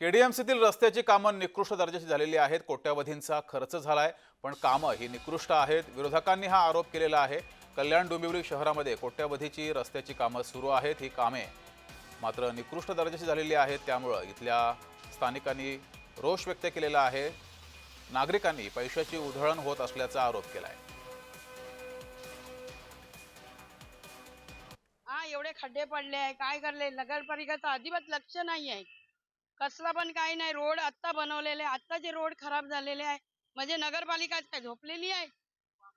केडीएमसीतील रस्त्याची कामं निकृष्ट दर्जाची झालेली आहेत. कोट्यावधींचा खर्च झालाय पण कामं ही निकृष्ट आहेत. विरोधकांनी हा आरोप केलेला आहे. कल्याण डोंबिवली शहरामध्ये कोट्यावधीची रस्त्याची कामं सुरू आहेत. ही कामे मात्र निकृष्ट दर्जाची झालेली आहेत. त्यामुळं इथल्या स्थानिकांनी रोष व्यक्त केलेला आहे. नागरिकांनी पैशाची उधळण होत असल्याचा आरोप केला आहे हा एवढे खड्डे पडले आहे काय करले? नगरपालिकेचं अजिबात लक्ष नाही आहे कसला पण काही नाही. रोड आत्ता बनवलेले आत्ताचे रोड खराब झालेले आहे. म्हणजे नगरपालिका काय झोपलेली आहे?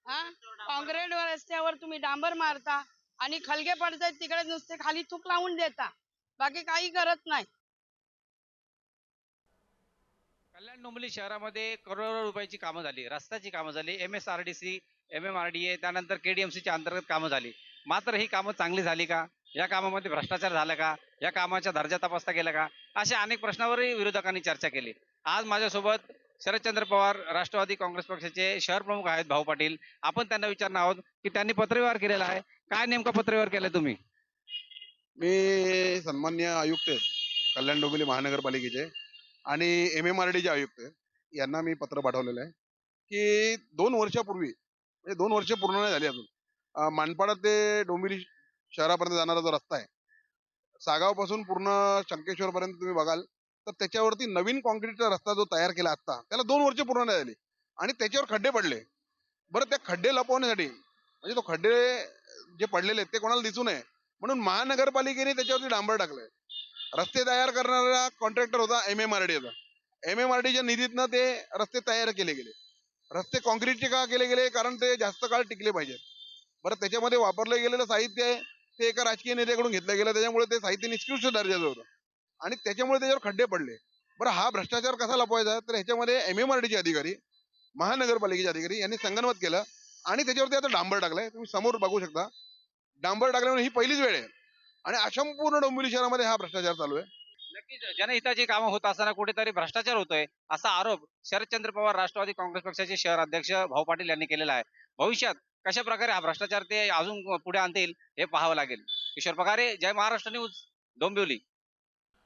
हा? काँक्रीट रस्त्यावर तुम्ही डांबर मारता आणि खलगे पडतायत तिकडे नुसते खाली थूक लावून देता. बाकी काही करत नाही. कल्याण डोंबली शहरामध्ये करोडो रुपयाची कामं झाली. रस्त्याची कामं झाली. M S R D C M M R D A त्यानंतर केडीएमसीच्या अंतर्गत कामं झाली. मात्र ही कामं चांगली झाली का? या कामामध्ये भ्रष्टाचार झाला का? या कामाच्या दर्जा तपासता गेला का? अशा अनेक प्रश्नावरही विरोधकांनी चर्चा केली. आज माझ्यासोबत शरदचंद्र पवार राष्ट्रवादी काँग्रेस पक्षाचे शहर प्रमुख आहेत भाऊ पाटील. आपण त्यांना विचारणार आहोत की त्यांनी पत्रव्यवहार केलेला आहे. काय नेमका पत्रव्यवहार केलाय तुम्ही? मी सन्मान्य आयुक्त कल्याण डोंबिवली महानगरपालिकेचे आणि एम एम आर डीचे आयुक्त यांना मी पत्र पाठवलेलं आहे की दोन वर्षापूर्वी म्हणजे दोन वर्ष पूर्ण नाही झाली अजून मानपाडा ते डोंबिवली शहरापर्यंत जाणारा जो रस्ता आहे सागावपासून पूर्ण शंकेश्वरपर्यंत तुम्ही बघाल तर त्याच्यावरती नवीन कॉन्क्रीटचा रस्ता जो तयार केला आता त्याला दोन वर्ष पूर्ण नाही झाली आणि त्याच्यावर खड्डे पडले. बरं त्या खड्डे लपवण्यासाठी म्हणजे तो खड्डे जे पडलेले आहेत ते कोणाला दिसू नये म्हणून महानगरपालिकेने त्याच्यावरती डांबर टाकलंय. रस्ते तयार करणारा कॉन्ट्रॅक्टर होता एम एम आर डीचा एम एम आर डीच्या निधीतनं ते रस्ते तयार केले गेले. रस्ते कॉन्क्रीटचे का केले गेले? कारण ते जास्त काळ टिकले पाहिजेत. बरं त्याच्यामध्ये वापरलं गेलेलं साहित्य आहे ते एका राजकीय नेत्याकडून घेतलं गेलं त्याच्यामुळे ते साहित्य निष्कृष्ट दर्जाचं होतं. आणि त्याच्यामुळे त्याच्यावर खड्डे पडले. बरं हा भ्रष्टाचार कसा लपवायचा? तर ह्याच्यामध्ये एम एम आर डीचे अधिकारी महानगरपालिकेचे अधिकारी यांनी संगनमत केलं आणि त्याच्यावरती आता डांबर टाकलंय. तुम्ही समोर बघू शकता. डांबर टाकल्यामुळे ही पहिलीच वेळ आहे. आणि असंपूर्ण डोंबिवली शहरामध्ये हा भ्रष्टाचार चालू आहे. नक्कीच. जनहिताची कामं होत असताना कुठेतरी भ्रष्टाचार होतोय असा आरोप शरदचंद्र पवार राष्ट्रवादी काँग्रेस पक्षाचे शहर अध्यक्ष भाऊ पाटील यांनी केलेला आहे. भविष्यात कशा प्रकारे हा भ्रष्टाचार ते अजून पुढे आणतील हे पाहावं लागेल. किशोर पगारे जय महाराष्ट्र न्यूज डोंबिवली.